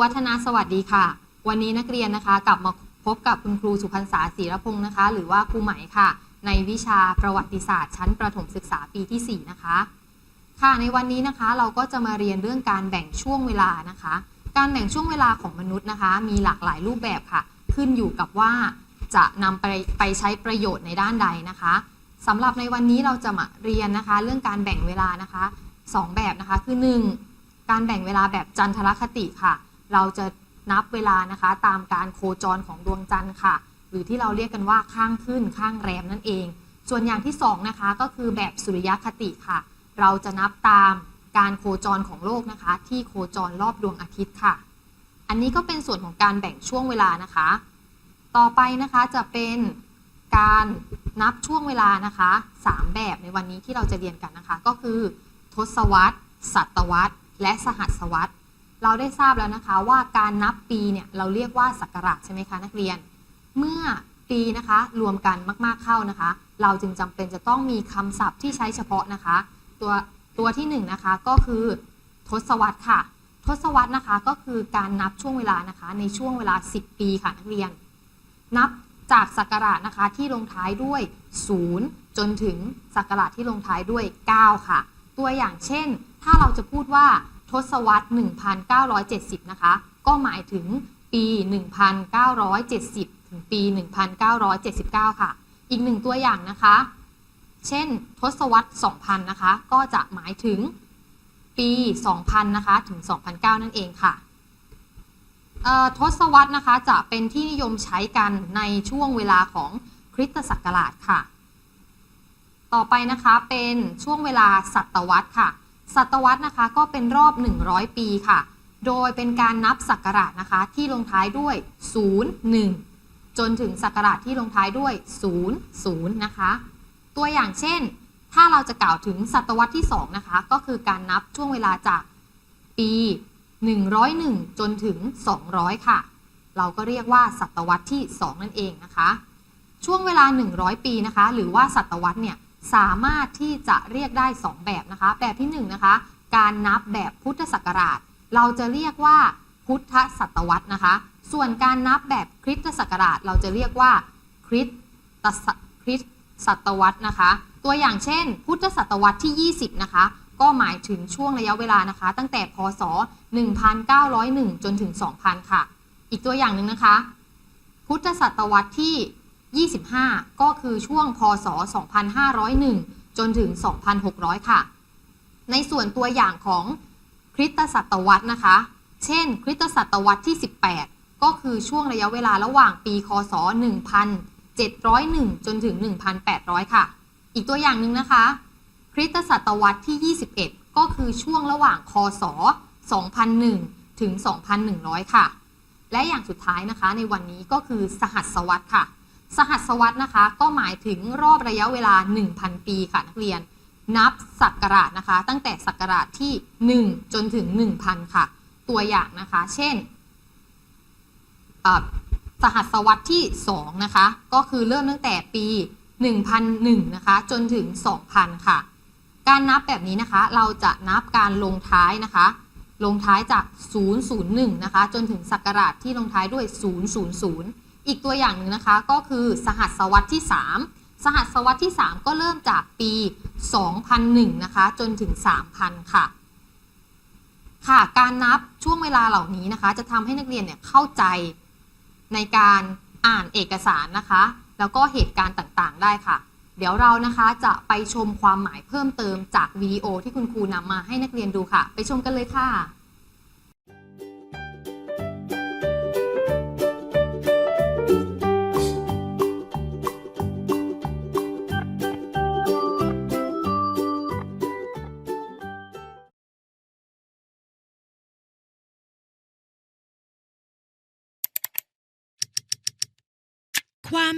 วัฒนาสวัสดีค่ะ วันนี้นักเรียนนะคะ กลับมาพบกับคุณครูสุพรรษาศรีรพงศ์นะคะ หรือว่าครูไหมค่ะ ในวิชาประวัติศาสตร์ชั้นประถมศึกษาปีที่ 4 นะคะ ค่ะในวันนี้นะคะเราก็จะมาเรียนเรื่องการแบ่งช่วงเวลานะคะ การแบ่งช่วงเวลาของมนุษย์นะคะ มีหลากหลายรูปแบบค่ะ ขึ้นอยู่กับว่าจะนำไปไปใช้ประโยชน์ในด้านใดนะคะสำหรับในวันนี้เราจะมาเรียนนะคะ เรื่องการแบ่งเวลานะคะสองแบบนะคะคือ 1. การแบ่งเวลาแบบจันทรคติค่ะ เราจะนับเวลานะคะตามการโคจรของดวงจันทร์ค่ะ หรือที่เราเรียกกันว่าข้างขึ้นข้างแรมนั่นเอง ส่วนอย่างที่สองนะคะก็คือแบบสุริยคติค่ะ เราจะนับตามการโคจรของโลกนะคะ ที่โคจรรอบดวงอาทิตย์ค่ะ อันนี้ก็เป็นส่วนของการแบ่งช่วงเวลานะคะ ต่อไปนะคะจะเป็นการนับช่วงเวลานะคะสามแบบในวันนี้ที่เราจะเรียนกันนะคะ ก็คือ ทศวรรษ ศตวรรษ และสหัสวรรษ เราได้ทราบแล้วนะคะว่าการนับปีเนี่ยเราเรียกว่าศักราชใช่ไหมคะนักเรียน เมื่อปีนะคะรวมกันมากๆเข้านะคะ เราจึงจำเป็นจะต้องมีคำศัพท์ที่ใช้เฉพาะนะคะ ตัวตัวที่หนึ่งนะคะก็คือทศวรรษค่ะ ทศวรรษนะคะก็คือการนับช่วงเวลานะคะ ในช่วงเวลา 10 ปีค่ะนักเรียน นับจากศักราชนะคะที่ลงท้ายด้วย 0 จนถึงศักราชที่ลงท้ายด้วย 9 ค่ะ ตัวอย่างเช่น ถ้าเราจะพูดว่า ศวรรษ 1970 นะคะ ก็หมายถึงปี 1970 ถึงปี 1979 ค่ะ อีกหนึ่งตัวอย่างนะคะ เช่น ทศวรรษ 2000 นะคะ ก็จะหมายถึงปี 2000 นะคะ ถึง 2009 นั่นเองค่ะทศวรรษนะคะจะเป็นที่นิยมใช้กันในช่วงเวลาของคริสตศักราชค่ะ ต่อไปนะคะเป็นช่วงเวลาศตวรรษค่ะ ศตวรรษนะคะก็เป็นรอบ 100 ปีค่ะ โดยเป็นการนับศักราชนะคะที่ลงท้ายด้วย 0 1 จนถึงศักราชที่ลงท้ายด้วย 0 0 นะคะ ตัวอย่างเช่น ถ้าเราจะกล่าวถึงศตวรรษที่ 2 นะคะ ก็คือการนับช่วงเวลาจากปี 101 จนถึง 200 ค่ะ เราก็เรียกว่าศตวรรษที่ 2 นั่นเองนะคะ ช่วงเวลา 100 ปีนะคะ หรือว่าศตวรรษเนี่ย สามารถที่จะเรียกได้ 2 แบบนะคะ แบบที่1นนะคะ การนับแบบพุทธศักราช เราจะเรียกว่าพุทธศตวรรษนะคะ ส่วนการนับแบบคริสตศักราช เราจะเรียกว่าคริสตศคริสตศตวรรษนะคะ ตัวอย่างเช่น พุทธศตวรรษที่ 20 นะคะ ก็หมายถึงช่วงระยะเวลานะคะ ตั้งแต่พศ 1901 จนถึง 2000 ค่ะ อีกตัวอย่างหนึ่งนะคะ พุทธศตวรรษที่ 25 ก็คือช่วงพศ 2501 จนถึง 2600 ค่ะ ในส่วนตัวอย่างของคริสตศตวรรษนะคะ เช่น คริสตศตวรรษที่ 18 ก็คือช่วงระยะเวลาระหว่างปี คศ 1701 จนถึง 1,800 ค่ะ อีกตัวอย่างหนึ่งนะคะ คริสตศตวรรษที่ 21 ก็คือช่วงระหว่าง คศ 2001 ถึง 2,100 ค่ะ และอย่างสุดท้ายนะคะในวันนี้ก็คือสหัสวรรษค่ะ สหัสวรรษนะคะ ก็หมายถึงรอบระยะเวลา 1,000 ปีค่ะนักเรียน นับศักราชนะคะ ตั้งแต่ศักราชที่ 1 จนถึง 1,000 ค่ะ ตัวอย่างนะคะ เช่นสหัสวรรษที่ 2 นะคะ ก็คือเริ่มตั้งแต่ปี 1001 นะคะ จนถึง 2,000 ค่ะ การนับแบบนี้นะคะ เราจะนับการลงท้ายนะคะ ลงท้ายจาก 001 นะคะ จนถึงศักราชที่ลงท้ายด้วย 000 อีกตัวอย่างหนึ่งนะคะก็คือสหัสวรรษที่ 3 สหัสวรรษที่ 3 ก็เริ่มจากปี 2001 นะคะ จนถึง 3,000 ค่ะ ค่ะ การนับช่วงเวลาเหล่านี้นะคะ จะทำให้นักเรียนเนี่ยเข้าใจในการอ่านเอกสารนะคะ แล้วก็เหตุการณ์ต่างๆ ได้ค่ะ เดี๋ยวเรานะคะจะไปชมความหมายเพิ่มเติมจากวิดีโอที่คุณครูนำมาให้นักเรียนดูค่ะ ไปชมกันเลยค่ะ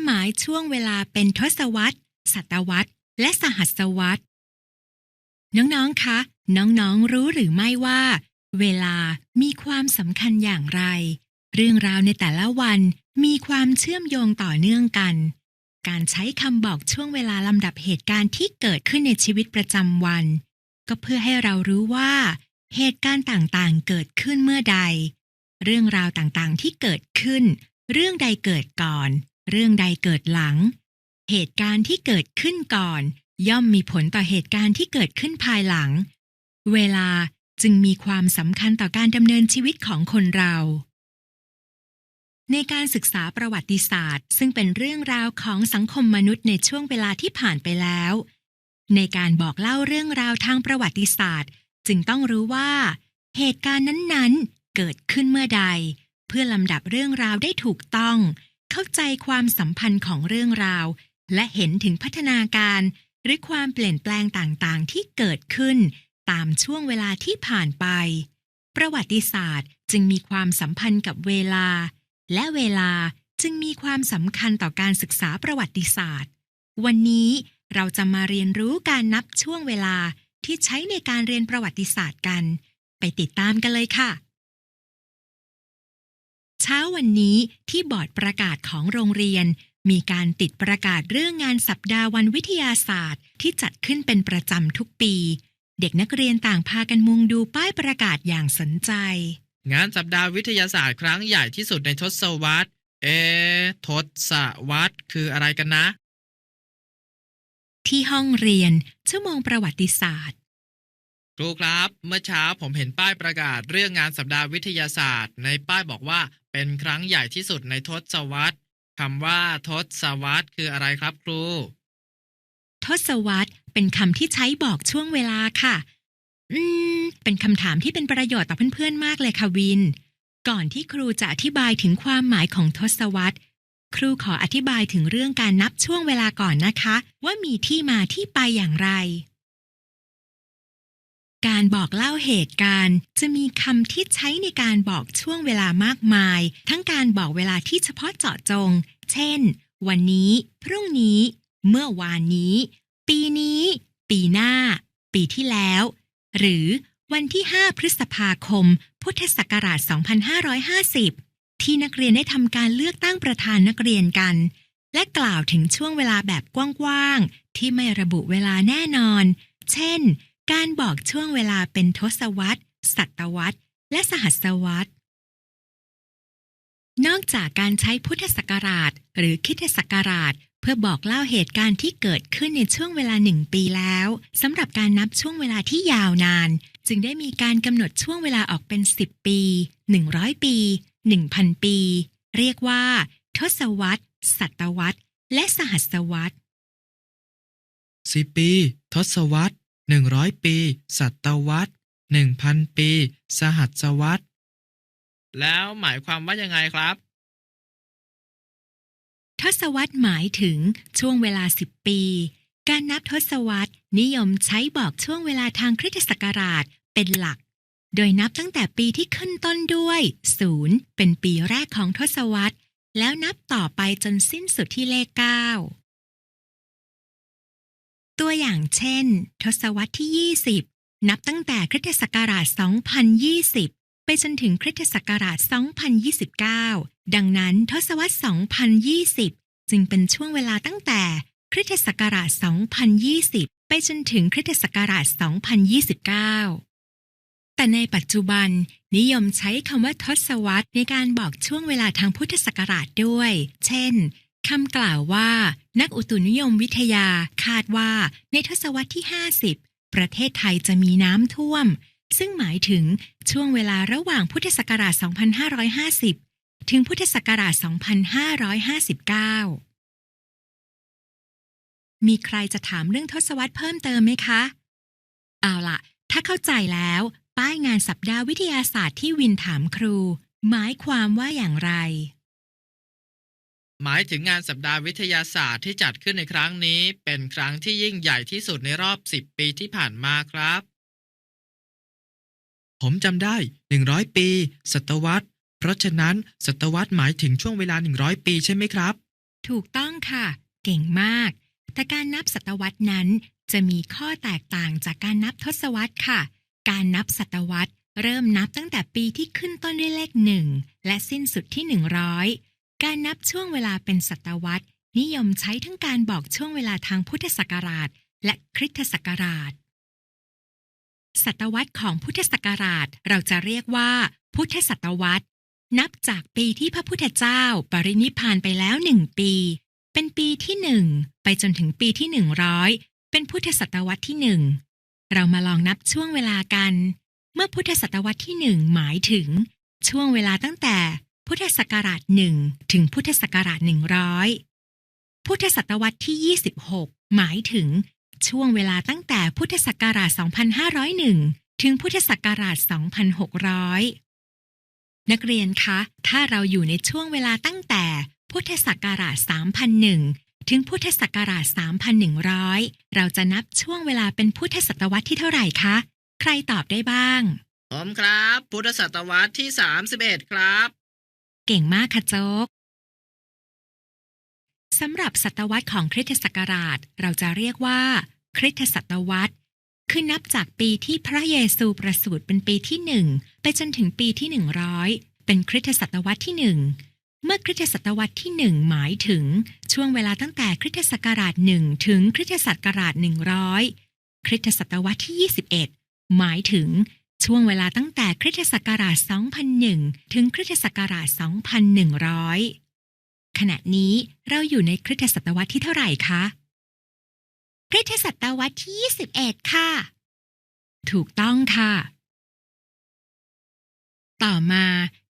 หมายช่วงเวลาเป็นทศวรรษ ศตวรรษ และสหัสวรรษ น้องๆ คะ น้องๆ รู้หรือไม่ว่า เวลามีความสำคัญอย่างไร เรื่องราวในแต่ละวันมีความเชื่อมโยงต่อเนื่องกัน การใช้คำบอกช่วงเวลาลำดับเหตุการณ์ที่เกิดขึ้นในชีวิตประจำวัน ก็เพื่อให้เรารู้ว่า เหตุการณ์ต่างๆ เกิดขึ้นเมื่อใด เรื่องราวต่างๆ ที่เกิดขึ้น เรื่องใดเกิดก่อน เรื่องใดเกิดหลัง เหตุการณ์ที่เกิดขึ้นก่อน ย่อมมีผลต่อเหตุการณ์ที่เกิดขึ้นภายหลัง เวลาจึงมีความสำคัญต่อการดำเนินชีวิตของคนเรา ในการศึกษาประวัติศาสตร์ ซึ่งเป็นเรื่องราวของสังคมมนุษย์ในช่วงเวลาที่ผ่านไปแล้ว ในการบอกเล่าเรื่องราวทางประวัติศาสตร์ จึงต้องรู้ว่า เหตุการณ์นั้นๆ เกิดขึ้นเมื่อใด เพื่อลำดับเรื่องราวได้ถูกต้อง เข้าใจความสัมพันธ์ของเรื่องราว และเห็นถึงพัฒนาการ หรือความเปลี่ยนแปลงต่างๆ ที่เกิดขึ้น ตามช่วงเวลาที่ผ่านไป ประวัติศาสตร์จึงมีความสัมพันธ์กับเวลา และเวลาจึงมีความสำคัญต่อการศึกษาประวัติศาสตร์ วันนี้เราจะมาเรียนรู้การนับช่วงเวลาที่ใช้ในการเรียนประวัติศาสตร์กัน ไปติดตามกันเลยค่ะ เช้าวันนี้ที่บอร์ดประกาศของโรงเรียน มีการติดประกาศเรื่องงานสัปดาห์วันวิทยาศาสตร์ ที่จัดขึ้นเป็นประจำทุกปี เด็กนักเรียนต่างพากันมุงดูป้ายประกาศอย่างสนใจ งานสัปดาห์วิทยาศาสตร์ครั้งใหญ่ที่สุดในทศวรรษ เอทศวรรษคืออะไรกันนะ ที่ห้องเรียนชั่วโมงประวัติศาสตร์ ครูครับ เมื่อเช้าผมเห็นป้ายประกาศเรื่องงานสัปดาห์วิทยาศาสตร์ ในป้ายบอกว่าเป็นครั้งใหญ่ที่สุดในทศวรรษคำว่าทศวรรษคืออะไรครับครู ทศวรรษเป็นคำที่ใช้บอกช่วงเวลาค่ะ อืม เป็นคำถามที่เป็นประโยชน์ต่อเพื่อนๆมากเลยค่ะวิน ก่อนที่ครูจะอธิบายถึงความหมายของทศวรรษครูขออธิบายถึงเรื่องการนับช่วงเวลาก่อนนะคะ ว่ามีที่มาที่ไปอย่างไร การบอกเล่าเหตุการณ์ จะมีคำที่ใช้ในการบอกช่วงเวลามากมาย ทั้งการบอกเวลาที่เฉพาะเจาะจง เช่น วันนี้ พรุ่งนี้ เมื่อวานนี้ ปีนี้ ปีหน้า ปีที่แล้ว หรือวันที่ 5 พฤษภาคม พุทธศักราช 2550 ที่นักเรียนได้ทำการเลือกตั้งประธานนักเรียนกัน และกล่าวถึงช่วงเวลาแบบกว้างๆ ที่ไม่ระบุเวลาแน่นอน เช่น การบอกช่วงเวลาเป็นทศวรรษ ศตวรรษ และสหัสวรรษ นอกจากการใช้พุทธศักราช หรือคิดศักราช เพื่อบอกเล่าเหตุการณ์ที่เกิดขึ้นในช่วงเวลาหนึ่งปีแล้วสำหรับการนับช่วงเวลาที่ยาวนาน จึงได้มีการกำหนดช่วงเวลาออกเป็น 10 ปี 100 ปี 1,000 ปี เรียกว่า ทศวรรษ ศตวรรษ และสหัสวรรษสิปี ทศวรรษ หนึ่งร้อยปีศตวรรษหนึ่งพันปี สหัสวรรษแล้วหมายความว่ายังไงครับ ทศวรรษหมายถึงช่วงเวลา10ปี การนับทศวรรษนิยมใช้บอกช่วงเวลาทางคริสตศักราชเป็นหลัก โดยนับตั้งแต่ปีที่ขึ้นต้นด้วยศูนย์เป็นปีแรกของทศวรรษแล้วนับต่อไปจนสิ้นสุดที่เลข9 ตัวอย่างเช่น ทศวรรษที่ 20 นับตั้งแต่คริสตศักราช 2020 ไปจนถึงคริสตศักราช 2029 ดังนั้นทศวรรษ 2020 จึงเป็นช่วงเวลาตั้งแต่คริสตศักราช 2020 ไปจนถึงคริสตศักราช 2029 แต่ในปัจจุบันนิยมใช้คำว่าทศวรรษในการบอกช่วงเวลาทางพุทธศักราชด้วย เช่น คำกล่าวว่านักอุตุนิยมวิทยาคาดว่าในทศวรรษที่ 50 ประเทศไทยจะมีน้ำท่วม ซึ่งหมายถึงช่วงเวลาระหว่างพุทธศักราช 2550 ถึงพุทธศักราช 2559 มีใครจะถามเรื่องทศวรรษเพิ่มเติมไหมคะ เอาล่ะ ถ้าเข้าใจแล้ว ป้ายงานสัปดาห์วิทยาศาสตร์ที่วินถามครู หมายความว่าอย่างไร หมายถึงงานสัปดาห์วิทยาศาสตร์ที่จัดขึ้นในครั้งนี้ เป็นครั้งที่ยิ่งใหญ่ที่สุดในรอบ 10 ปีที่ผ่านมาครับ ผมจำได้ 100 ปี ศตวรรษ เพราะฉะนั้น ศตวรรษหมายถึงช่วงเวลา 100 ปีใช่ไหมครับ ถูกต้องค่ะ เก่งมาก แต่การนับศตวรรษนั้นจะมีข้อแตกต่างจากการนับทศวรรษค่ะ การนับศตวรรษ เริ่มนับตั้งแต่ปีที่ขึ้นต้นด้วยเลขหนึ่งและสิ้นสุดที่ 100 การนับช่วงเวลาเป็นศตวรรษ นิยมใช้ทั้งการบอกช่วงเวลาทางพุทธศักราช และคริสตศักราช ศตวรรษของพุทธศักราชเราจะเรียกว่า พุทธศตวรรษ นับจากปีที่พระพุทธเจ้าปรินิพานไปแล้วหนึ่งปี เป็นปีที่หนึ่งไปจนถึงปีที่หนึ่งร้อยเป็นพุทธศตวรรษที่หนึ่งเรามาลองนับช่วงเวลากัน เมื่อพุทธศตวรรษที่หนึ่งหมายถึง ช่วงเวลาตั้งแต่ พุทธศักราชหนึ่งถึงพุทธศักราชหนึ่งร้อยพุทธศตวรรษที่ 26 หมายถึงช่วงเวลาตั้งแต่พุทธศักราช 2501 ถึงพุทธศักราช 2600 นักเรียนคะ ถ้าเราอยู่ในช่วงเวลาตั้งแต่พุทธศักราช 3001 ถึงพุทธศักราช 3100 เราจะนับช่วงเวลาเป็นพุทธศตวรรษที่เท่าไหร่คะ ใครตอบได้บ้าง ผมครับ พุทธศตวรรษที่ 31 ครับ เก่งมากค่ะโจ๊กสำหรับศตวรรษของคริสตศักราช เราจะเรียกว่า คริสตศตวรรษ คือนับจากปีที่พระเยซูประสูติเป็นปีที่หนึ่งไปจนถึงปีที่หนึ่งร้อยเป็นคริสตศตวรรษที่หนึ่งเมื่อคริสตศตวรรษที่หนึ่งหมายถึงช่วงเวลาตั้งแต่คริสตศักราชหนึ่งถึงคริสตศักราชหนึ่งร้อยคริสตศตวรรษที่ 21 หมายถึง ช่วงเวลาตั้งแต่คริสตศักราช 2001 ถึงคริสตศักราช 2100 ขณะนี้เราอยู่ในคริสตศตวรรษที่เท่าไหร่คะ คริสตศตวรรษที่ 21 ค่ะ ถูกต้องค่ะ ต่อมา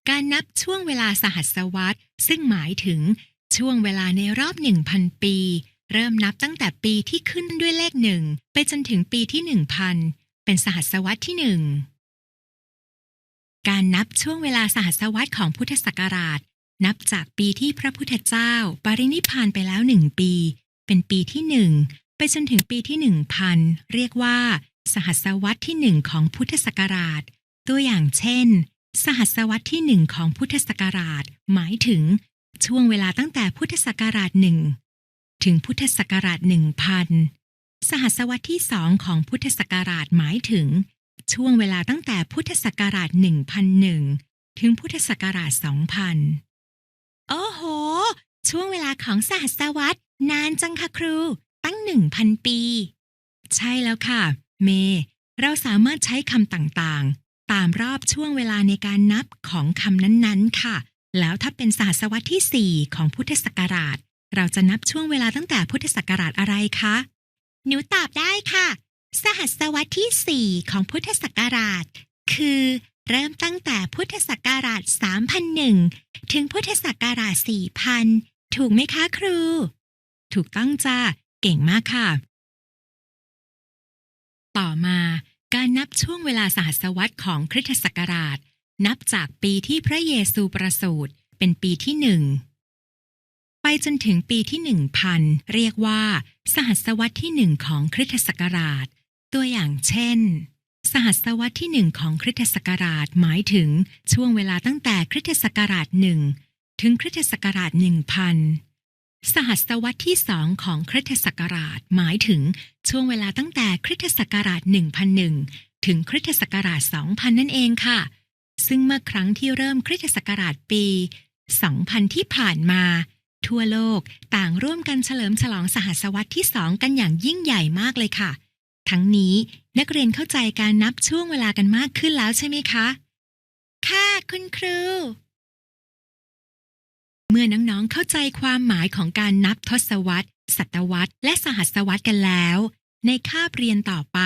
การนับช่วงเวลาสหัสวรรษซึ่งหมายถึงช่วงเวลาในรอบ 1,000 ปี เริ่มนับตั้งแต่ปีที่ขึ้นด้วยเลขหนึ่งไปจนถึงปีที่ 1,000เป็นสหัสวรรษที่หนึ่ง การนับช่วงเวลาสหัสวรรษของพุทธศักราช นับจากปีที่พระพุทธเจ้า ปรินิพานไปแล้วหนึ่งปี เป็นปีที่หนึ่งไปจนถึงปีที่หนึ่งพันเรียกว่า สหัสวรรษที่หนึ่งของพุทธศักราช ตัวอย่างเช่น สหัสวรรษที่หนึ่งของพุทธศักราช หมายถึงช่วงเวลาตั้งแต่พุทธศักราชหนึ่งถึงพุทธศักราชหนึ่งพันสหัสวรรษที่สองของพุทธศักราชหมายถึง ช่วงเวลาตั้งแต่พุทธศักราช 1001 ถึงพุทธศักราช 2000 โอ้โห ช่วงเวลาของสหัสวรรษนานจังค่ะครู ตั้ง 1,000 ปี ใช่แล้วค่ะ เม เราสามารถใช้คำต่างๆ ตามรอบช่วงเวลาในการนับของคำนั้นๆ ค่ะ แล้วถ้าเป็นสหัสวรรษที่ 4 ของพุทธศักราช เราจะนับช่วงเวลาตั้งแต่พุทธศักราชอะไรคะ หนูตอบได้ค่ะ สหัสวรรษที่ 4 ของพุทธศักราช คือเริ่มตั้งแต่พุทธศักราช 3001 ถึงพุทธศักราช 4000 ถูกไหมคะครู ถูกต้องจ้าเก่งมากค่ะ ต่อมาการนับช่วงเวลาสหัสวรรษของคริสตศักราช นับจากปีที่พระเยซูประสูติเป็นปีที่หนึ่งไปจนถึงปีที่หนึ่งพันเรียกว่า สหัสวรรษที่หนึ่งของคริสตศักราช ตัวอย่างเช่น สหัสวรรษที่หนึ่งของคริสตศักราชหมายถึงช่วงเวลาตั้งแต่คริสตศักราชหนึ่งถึงคริสตศักราชหนึ่งพันสหัสวรรษที่สองของคริสตศักราชหมายถึงช่วงเวลาตั้งแต่คริสตศักราช1001 ถึงคริสตศักราช2000 นั่นเองค่ะ ซึ่งเมื่อครั้งที่เริ่มคริสตศักราชปี 2000 ที่ผ่านมา ทั่วโลกต่างร่วมกันเฉลิมฉลองสหัสวรรษที่สองกันอย่างยิ่งใหญ่มากเลยค่ะ ทั้งนี้นักเรียนเข้าใจการนับช่วงเวลากันมากขึ้นแล้วใช่ไหมคะ ค่ะคุณครู เมื่อน้องๆเข้าใจความหมายของการนับทศวรรษ ศตวรรษ และสหัสวรรษกันแล้ว ในคาบเรียนต่อไป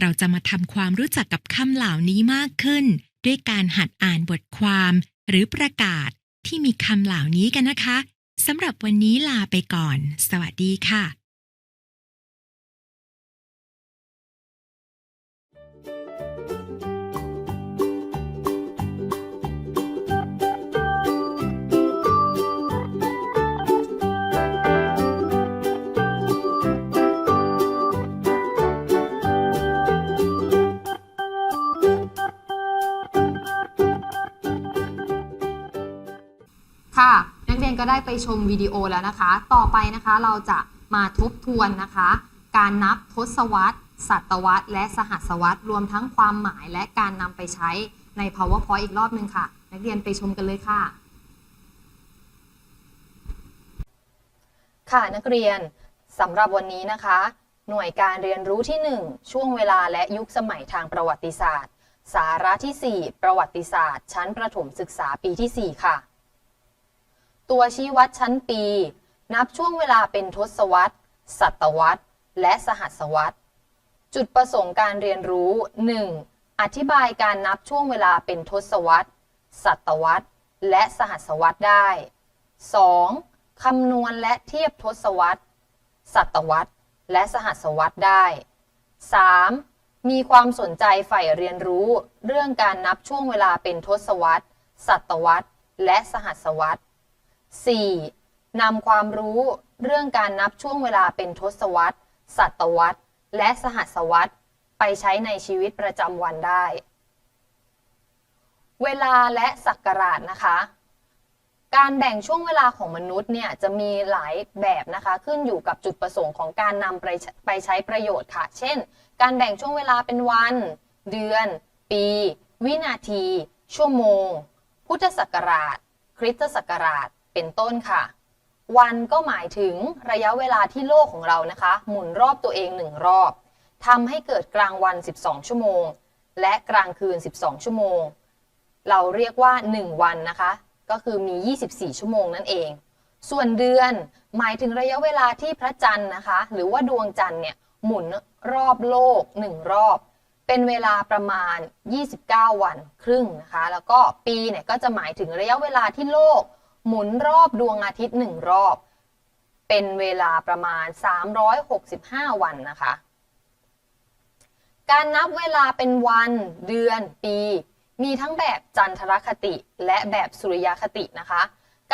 เราจะมาทำความรู้จักกับคำเหล่านี้มากขึ้น ด้วยการหัดอ่านบทความ หรือประกาศที่มีคำเหล่านี้กันนะคะสำหรับวันนี้ลาไปก่อน สวัสดีค่ะ ค่ะ นักเรียนก็ได้ไปชมวิดีโอแล้วนะคะ ต่อไปนะคะเราจะมาทบทวนนะคะ การนับทศวรรษศตวรรษ และสหัสวรรษรวมทั้งความหมายและการนำไปใช้ใน powerpoint อีกรอบหนึ่งค่ะ นักเรียนไปชมกันเลยค่ะ ค่ะนักเรียนสำหรับวันนี้นะคะ หน่วยการเรียนรู้ที่ 1 ช่วงเวลาและยุคสมัยทางประวัติศาสตร์ สาระที่ 4 ประวัติศาสตร์ ชั้นประถมศึกษาปีที่ 4 ค่ะ ตัวชี้วัดชั้นปี นับช่วงเวลาเป็นทศวรรษ ศตวรรษ และสหัสวรรษ จุดประสงค์การเรียนรู้ 1. อธิบายการนับช่วงเวลาเป็นทศวรรษ ศตวรรษ และสหัสวรรษได้ 2. คำนวณและเทียบทศวรรษ ศตวรรษ และสหัสวรรษได้ 3. มีความสนใจใฝ่เรียนรู้ เรื่องการนับช่วงเวลาเป็นทศวรรษ ศตวรรษ และสหัสวรรษ 4. นำความรู้เรื่องการนับช่วงเวลาเป็นทศวรรษ ศตวรรษ และสหัสวรรษ ไปใช้ในชีวิตประจำวันได้ เวลาและศักราชนะคะ การแบ่งช่วงเวลาของมนุษย์เนี่ยจะมีหลายแบบนะคะ ขึ้นอยู่กับจุดประสงค์ของการนำไปไปใช้ประโยชน์ค่ะ เช่น การแบ่งช่วงเวลาเป็นวัน เดือน ปี วินาที ชั่วโมง พุทธศักราช คริสตศักราช เป็นต้นค่ะ วันก็หมายถึงระยะเวลาที่โลกของเรานะคะ หมุนรอบตัวเองหนึ่งรอบทำให้เกิดกลางวัน 12 ชั่วโมง และกลางคืน 12 ชั่วโมง เราเรียกว่า 1 วันนะคะ ก็คือมี 24 ชั่วโมงนั่นเอง ส่วนเดือนหมายถึงระยะเวลาที่พระจันทร์นะคะ หรือว่าดวงจันทร์เนี่ยหมุนรอบโลก 1 รอบ เป็นเวลาประมาณ 29 วันครึ่งนะคะ แล้วก็ปีเนี่ยก็จะหมายถึงระยะเวลาที่โลก หมุนรอบดวงอาทิตย์1รอบ เป็นเวลาประมาณ 365 วันนะคะ การนับเวลาเป็นวัน เดือน ปี มีทั้งแบบจันทรคติและแบบสุริยคตินะคะ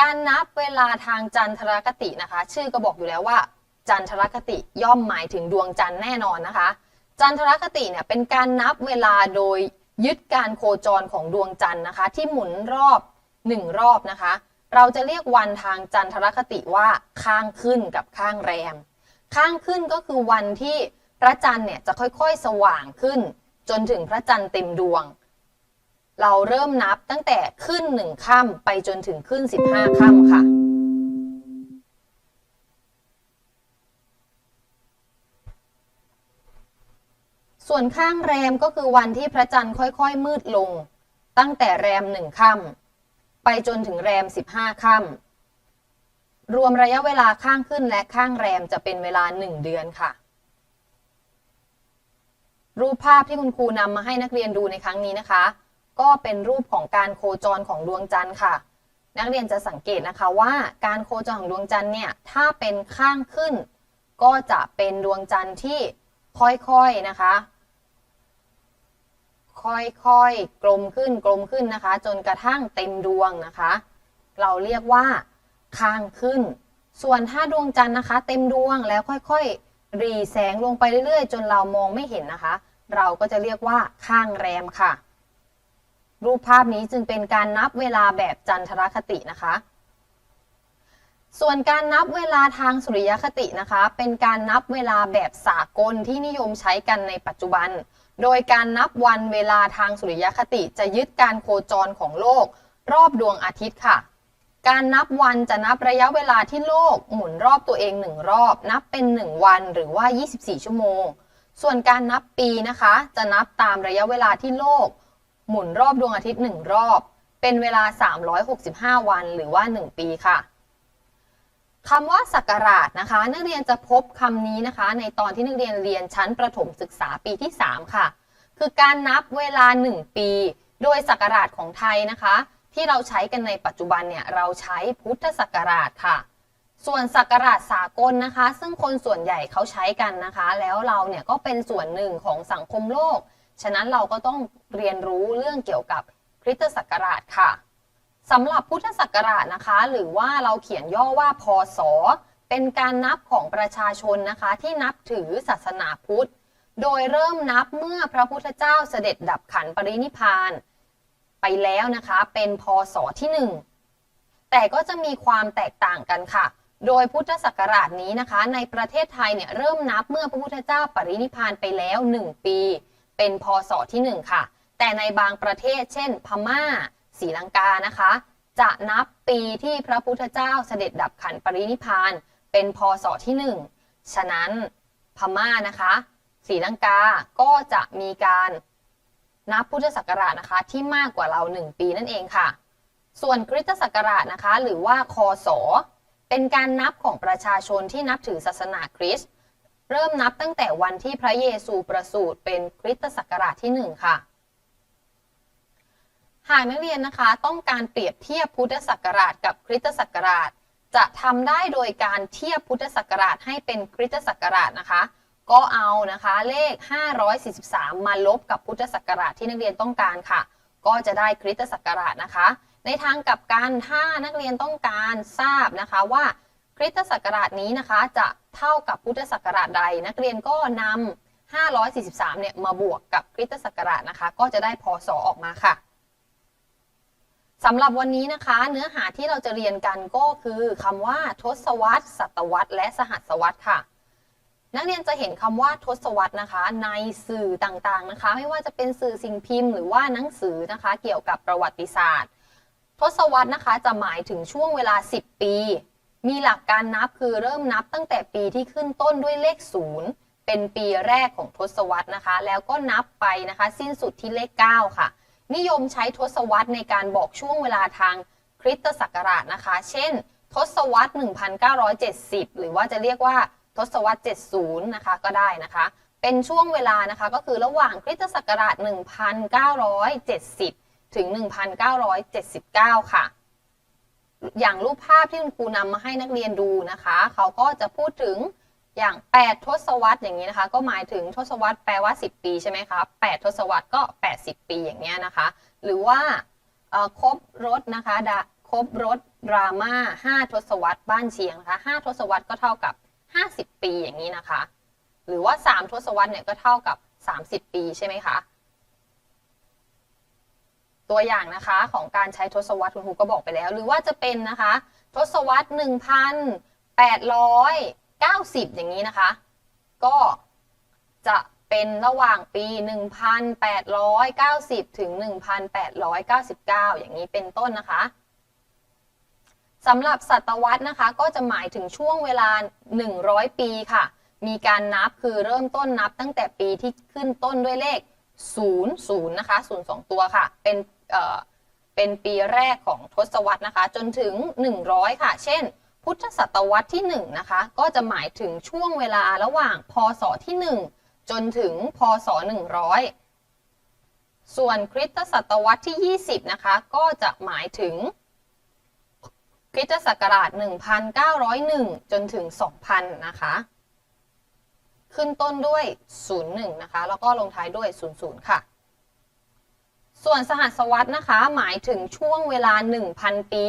การนับเวลาทางจันทรคตินะคะ ชื่อก็บอกอยู่แล้วว่า จันทรคติย่อมหมายถึงดวงจันทร์แน่นอนนะคะ จันทรคติเนี่ยเป็นการนับเวลาโดยยึดการโคจรของดวงจันทร์นะคะ ที่หมุนรอบหนึ่งรอบนะคะ เราจะเรียกวันทางจันทรคติว่าข้างขึ้นกับข้างแรม ข้างขึ้นก็คือวันที่พระจันทร์เนี่ยจะค่อยๆสว่างขึ้น จนถึงพระจันทร์เต็มดวง เราเริ่มนับตั้งแต่ขึ้นหนึ่งค่ำไปจนถึงขึ้น 15ค่ำค่ะส่วนข้างแรมก็คือวันที่พระจันทร์ค่อยๆ มืดลง ตั้งแต่แรมหนึ่งค่ำ ไปจนถึงแรม 15 ค่ำรวมระยะเวลาข้างขึ้นและข้างแรมจะเป็นเวลา 1 เดือนค่ะ รูปภาพที่คุณครูนำมาให้นักเรียนดูในครั้งนี้นะคะ ก็เป็นรูปของการโคจรของดวงจันทร์ค่ะ นักเรียนจะสังเกตนะคะว่าการโคจรของดวงจันทร์เนี่ยถ้าเป็นข้างขึ้น ก็จะเป็นดวงจันทร์ที่ค่อยๆนะคะ ค่อยๆ กลมขึ้นกลมขึ้นนะคะ จนกระทั่งเต็มดวงนะคะ เราเรียกว่าข้างขึ้น ส่วนถ้าดวงจันทร์นะคะ เต็มดวงแล้วค่อยๆ รีแสงลงไปเรื่อยๆ จนเรามองไม่เห็นนะคะ เราก็จะเรียกว่าข้างแรมค่ะ รูปภาพนี้จึงเป็นการนับเวลาแบบจันทรคตินะคะ ส่วนการนับเวลาทางสุริยคตินะคะ เป็นการนับเวลาแบบสากลที่นิยมใช้กันในปัจจุบัน โดยการนับวันเวลาทางสุริยคติจะยึดการโคจรของโลก รอบดวงอาทิตย์ค่ะ การนับวันจะนับระยะเวลาที่โลกหมุนรอบตัวเองหนึ่งรอบ นับเป็น 1 วันหรือว่า 24 ชั่วโมง ส่วนการนับปีนะคะ จะนับตามระยะเวลาที่โลก หมุนรอบดวงอาทิตย์ 1 รอบ เป็นเวลา 365 วันหรือว่า 1 ปีค่ะ คำว่าศักราชนะคะ นักเรียนจะพบคำนี้นะคะ ในตอนที่นักเรียนเรียนชั้นประถมศึกษาปีที่ 3 ค่ะ คือการนับเวลา 1 ปี โดยศักราชของไทยนะคะ ที่เราใช้กันในปัจจุบันเนี่ยเราใช้พุทธศักราชค่ะ ส่วนศักราชสากลนะคะ ซึ่งคนส่วนใหญ่เขาใช้กันนะคะ แล้วเราเนี่ยก็เป็นส่วนหนึ่งของสังคมโลก ฉะนั้นเราก็ต้องเรียนรู้เรื่องเกี่ยวกับคริสตศักราชค่ะ สำหรับพุทธศักราชนะคะ หรือว่าเราเขียนย่อว่าพศ เป็นการนับของประชาชนนะคะ ที่นับถือศาสนาพุทธ โดยเริ่มนับเมื่อพระพุทธเจ้าเสด็จดับขันปรินิพาน ไปแล้วนะคะ เป็นพศที่หนึ่งแต่ก็จะมีความแตกต่างกันค่ะ โดยพุทธศักราชนี้นะคะ ในประเทศไทยเนี่ยเริ่มนับเมื่อพระพุทธเจ้าปรินิพพานไปแล้ว 1 ปี เป็นพศที่ 1 ค่ะ แต่ในบางประเทศ เช่น พม่า ศรีลังกานะคะ จะนับปีที่พระพุทธเจ้าเสด็จดับขันปรินิพาน เป็นพศที่ 1 ฉะนั้นพม่านะคะศรีลังกาก็จะมีการนับพุทธศักราชนะคะที่มากกว่าเรา 1 ปีนั่นเองค่ะ ส่วนคริสตศักราชนะคะ หรือว่าคศเป็นการนับของประชาชนที่นับถือศาสนาคริสต์เริ่มนับตั้งแต่วันที่พระเยซูประสูติเป็นคริสตศักราชที่ 1 ค่ะ หากนักเรียนนะคะต้องการเปรียบเทียบพุทธศักราชกับคริสตศักราช จะทำได้โดยการเทียบพุทธศักราชให้เป็นคริสตศักราชนะคะ ก็เอานะคะเลข 543 มาลบกับพุทธศักราชที่นักเรียนต้องการค่ะ ก็จะได้คริสตศักราชนะคะ ในทางกลับกันถ้านักเรียนต้องการทราบนะคะว่าคริสตศักราชนี้นะคะ จะเท่ากับพุทธศักราชใด นักเรียนก็นำ543 เนี่ยมาบวกกับคริสตศักราชนะคะ ก็จะได้พศออกมาค่ะ สำหรับวันนี้นะคะ เนื้อหาที่เราจะเรียนกันก็คือคำว่า ทศวรรษศตวรรษและสหัสวรรษค่ะ นักเรียนจะเห็นคำว่าทศวรรษนะคะ ในสื่อต่างๆนะคะ ไม่ว่าจะเป็นสื่อสิ่งพิมพ์หรือว่าหนังสือนะคะ เกี่ยวกับประวัติศาสตร์ ทศวรรษนะคะจะหมายถึงช่วงเวลา 10 ปี มีหลักการนับคือเริ่มนับตั้งแต่ปีที่ขึ้นต้นด้วยเลขศูนย์เป็นปีแรกของทศวรรษนะคะ แล้วก็นับไปนะคะ สิ้นสุดที่เลข 9 ค่ะ นิยมใช้ทศวรรษในการบอกช่วงเวลาทางคริสตศักราชนะคะ เช่น ทศวรรษ 1970 หรือว่าจะเรียกว่าทศวรรษ 70 นะคะก็ได้นะคะ เป็นช่วงเวลานะคะก็คือระหว่างคริสตศักราช 1970 ถึง 1979 ค่ะ อย่างรูปภาพที่คุณครูนำมาให้นักเรียนดูนะคะ เขาก็จะพูดถึง อย่าง 8 ทศวรรษอย่างนี้นะคะ ก็หมายถึงทศวรรษแปลว่า 10 ปีใช่ไหมคะ8ทศวรรษก็ 80 ปีอย่างเงี้ยนะคะ หรือว่าครบรถนะคะครบรถดราม่า5ทศวรรษบ้านเชียงนะคะ5ทศวรรษก็เท่ากับ 50 ปีอย่างนี้นะคะ หรือว่า 3 ทศวรรษเนี่ยก็เท่ากับ 30 ปีใช่ไหมคะตัวอย่างนะคะของการใช้ทศวรรษคุณครูก็บอกไปแล้ว หรือว่าจะเป็นนะคะ ทศวรรษ 90 อย่างนี้นะคะ ก็จะเป็นระหว่างปี 1,890 ถึง 1,899 อย่างนี้เป็นต้นนะคะสำหรับศตวรรษนะคะ ก็จะหมายถึงช่วงเวลา 100 ปีค่ะ มีการนับคือเริ่มต้นนับตั้งแต่ปีที่ขึ้นต้นด้วยเลข 0 0 นะคะ 0 2 ตัวค่ะ เป็นเเป็นปีแรกของทศวรรษนะคะ จนถึง 100 ค่ะ เช่น พุทธศตวรรษที่1นะคะก็จะหมายถึงช่วงเวลาระหว่าง พศที่ 1 จนถึง พศ 100 ส่วนคริสตศตวรรษที่ 20นะคะก็จะหมายถึงคริสตศักราช 1901 จนถึง 2000 นะคะ ขึ้นต้นด้วย 01 นะคะ แล้วก็ลงท้ายด้วย 00 ค่ะ ส่วนสหัสวรรษนะคะ หมายถึงช่วงเวลา 1,000 ปี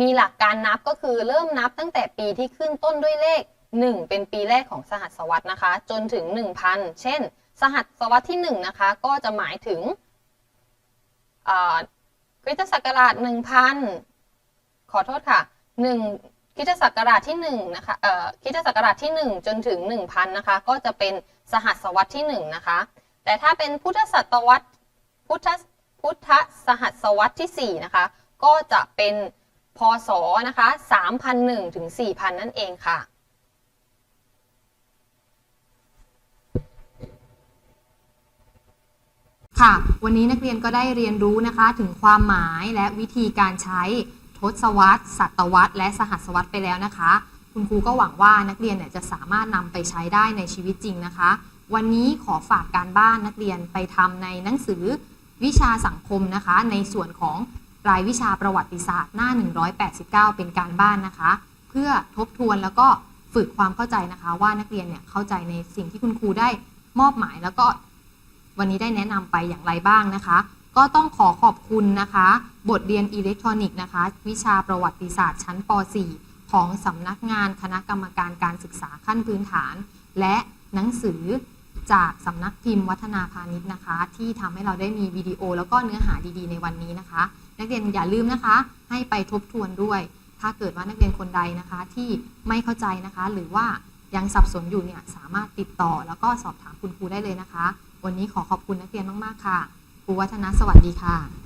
มีหลักการนับก็คือเริ่มนับตั้งแต่ปีที่ขึ้นต้นด้วยเลข 1 เป็นปีแรกของสหัสวรรษนะคะ จนถึง 1,000 เช่น สหัสวรรษที่1นะคะก็จะหมายถึงคริสตศักราช1,000 ขอโทษค่ะ1คริสตศักราชที่1นะคะเอ่อคริสตศักราชที่ 1 จนถึง 1,000นะคะก็จะเป็นสหัสวรรษที่1นะคะแต่ถ้าเป็นพุทธศตวรรษพุทธพุทธสหัสวรรษที่4นะคะก็จะเป็น พศนะคะ3,001ถึง4,000 นั่นเองค่ะ ค่ะ วันนี้นักเรียนก็ได้เรียนรู้นะคะถึงความหมายและวิธีการใช้ทศวรรษศตวรรษและสหัสวรรษไปแล้วนะคะ คุณครูก็หวังว่านักเรียนเนี่ยจะสามารถนำไปใช้ได้ในชีวิตจริงนะคะ วันนี้ขอฝากการบ้านนักเรียนไปทำในหนังสือวิชาสังคมนะคะ ในส่วนของ รายวิชาประวัติศาสตร์หน้า 189 เป็นการบ้านนะคะ เพื่อทบทวนแล้วก็ฝึกความเข้าใจนะคะ ว่านักเรียนเนี่ยเข้าใจในสิ่งที่คุณครูได้มอบหมายแล้วก็วันนี้ได้แนะนำไปอย่างไรบ้างนะคะ ก็ต้องขอขอบคุณนะคะ บทเรียนอิเล็กทรอนิกส์นะคะ วิชาประวัติศาสตร์ชั้นป .4 ของสำนักงานคณะกรรมการการศึกษาขั้นพื้นฐาน และหนังสือจากสำนักพิมพ์วัฒนาพาณิชย์นะคะ ที่ทำให้เราได้มีวิดีโอแล้วก็เนื้อหาดีๆ ในวันนี้นะคะ นักเรียนอย่าลืมนะคะ ให้ไปทบทวนด้วย ถ้าเกิดว่านักเรียนคนใดนะคะที่ไม่เข้าใจนะคะ หรือว่ายังสับสนอยู่เนี่ยสามารถติดต่อแล้วก็สอบถามคุณครูได้เลยนะคะ วันนี้ขอขอบคุณนักเรียนมาก ๆ ค่ะครูวัฒนะสวัสดีค่ะ